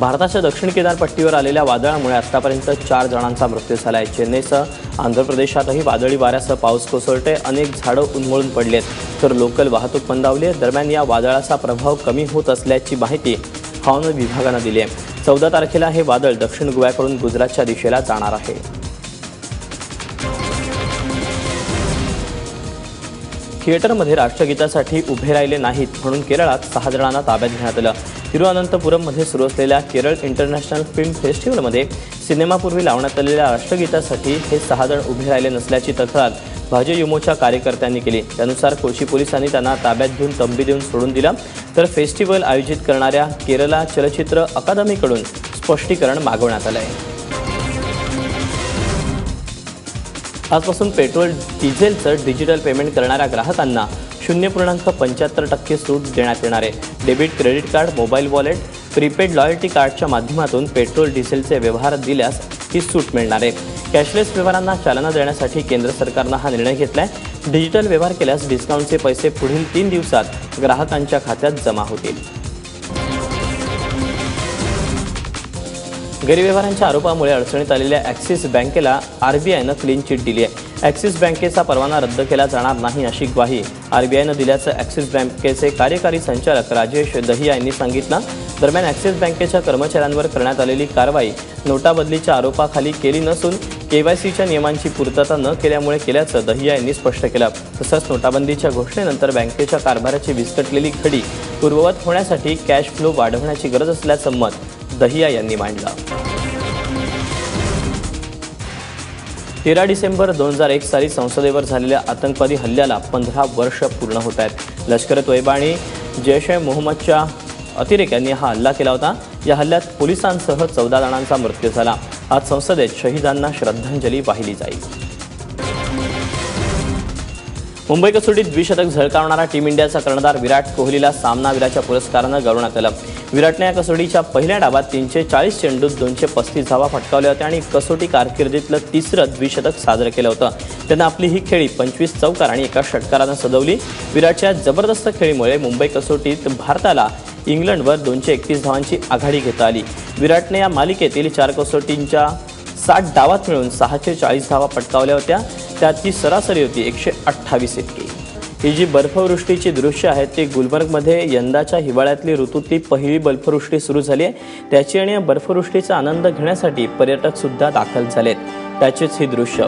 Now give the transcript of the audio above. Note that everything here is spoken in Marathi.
भारताच्या दक्षिण किनारपट्टीवर आलेल्या वादळामुळे आतापर्यंत चार जणांचा मृत्यू झाला आहे चेन्नईसह आंध्र प्रदेशातही वादळी वाऱ्यासह पाऊस कोसळते अनेक झाडं उन्मळून पडली आहेत तर लोकल वाहतूक बंदावली आहे. दरम्यान या वादळाचा प्रभाव कमी होत असल्याची माहिती हवामान विभागानं दिली आहे चौदा तारखेला हे वादळ दक्षिण गोव्याकडून गुजरातच्या दिशेला जाणार आहे. थिएटरमध्ये राष्ट्रगीतासाठी उभे राहिले नाहीत म्हणून केरळात सहा जणांना ताब्यात घेण्यात आलं. तिरुअनंतपुरममध्ये सुरू असलेल्या केरळ इंटरनॅशनल फिल्म फेस्टिवलमध्ये सिनेमापूर्वी लावण्यात आलेल्या राष्ट्रगीतासाठी हे सहा जण उभे राहिले नसल्याची तक्रार भाजप युमोच्या कार्यकर्त्यांनी केली. त्यानुसार कोशी पोलिसांनी त्यांना ताब्यात घेऊन तंबी देऊन सोडून दिला. तर फेस्टिवल आयोजित करणाऱ्या केरला चलचित्र अकादमीकडून स्पष्टीकरण मागवण्यात आलं आहे आजपासून पेट्रोल डिझेलचं डिजिटल पेमेंट करणाऱ्या ग्राहकांना शून्य पूर्णांक पंच्याहत्तर टक्के सूट देण्यात येणार आहे. Debit credit card mobile wallet prepaid loyalty कार्डच्या माध्यमातून पेट्रोल डिझेलचे व्यवहार दिल्यास ही सूट मिळणार आहे. कॅशलेस व्यवहारांना चालना देण्यासाठी केंद्र सरकारनं हा निर्णय घेतला आहे डिजिटल व्यवहार केल्यास डिस्काउंटचे पैसे पुढील तीन दिवसात ग्राहकांच्या खात्यात जमा होतील. गैरव्यवहारांच्या आरोपामुळे अडचणीत आलेल्या ॲक्सिस बँकेला आरबीआयनं क्लीन चिट दिली आहे. ॲक्सिस बँकेचा परवाना रद्द केला जाणार नाही अशी ग्वाही आरबीआयनं दिल्याचं ॲक्सिस बँकेचे कार्यकारी संचालक राजेश दहिया यांनी सांगितलं. दरम्यान ॲक्सिस बँकेच्या कर्मचाऱ्यांवर करण्यात आलेली कारवाई नोटाबदलीच्या आरोपाखाली केली नसून के वाय सीच्या नियमांची पूर्तता न केल्यामुळे केल्याचं दहिया यांनी स्पष्ट केलं. तसंच नोटाबंदीच्या घोषणेनंतर बँकेच्या कारभाराची विस्कटलेली खडी पूर्ववत होण्यासाठी कॅश फ्लो वाढवण्याची गरज असल्याचं मत दहिया यांनी मांडलं. तेरा डिसेंबर दोन हजार एक साली संसदेवर झालेल्या आतंकवादी हल्ल्याला पंधरा वर्ष पूर्ण होत आहेत. लष्कर तोयबा आणि जैश ए मोहम्मदच्या अतिरेक्यांनी हा हल्ला केला होता. या हल्ल्यात पोलिसांसह चौदा जणांचा मृत्यू झाला. आज संसदेत शहीदांना श्रद्धांजली वाहिली जाईल. मुंबई कसोटीत द्विशतक झळकावणारा टीम इंडियाचा कर्णधार विराट कोहलीला सामनावीराच्या पुरस्कारानं गौरवण्यात आलं. विराटने या कसोटीच्या पहिल्या डावात तीनशे चाळीस चेंडूत दोनशे पस्तीस धावा फटकावल्या होत्या आणि कसोटी कारकिर्दीतलं तिसरं द्विशतक साजरं केलं होतं. त्यानं आपली ही खेळी पंचवीस चौकार आणि एका षटकारानं सजवली. विराटच्या जबरदस्त खेळीमुळे मुंबई कसोटीत भारताला इंग्लंडवर दोनशे एकतीस धावांची आघाडी घेता आली. विराटने या मालिकेतील चार कसोटींच्या साठ डावात मिळून सहाशे चाळीस धावा पटकावल्या होत्या. त्याची सरासरी होती एकशे अठ्ठावीस इतकी. ही जी बर्फवृष्टीची दृश्य आहेत ती गुलबर्गमध्ये यंदाच्या हिवाळ्यातली ऋतूतली पहिली बर्फवृष्टी सुरू झाली आहे. त्याची आणि या बर्फवृष्टीचा आनंद घेण्यासाठी पर्यटक सुद्धा दाखल झालेत. त्याचीच ही दृश्य.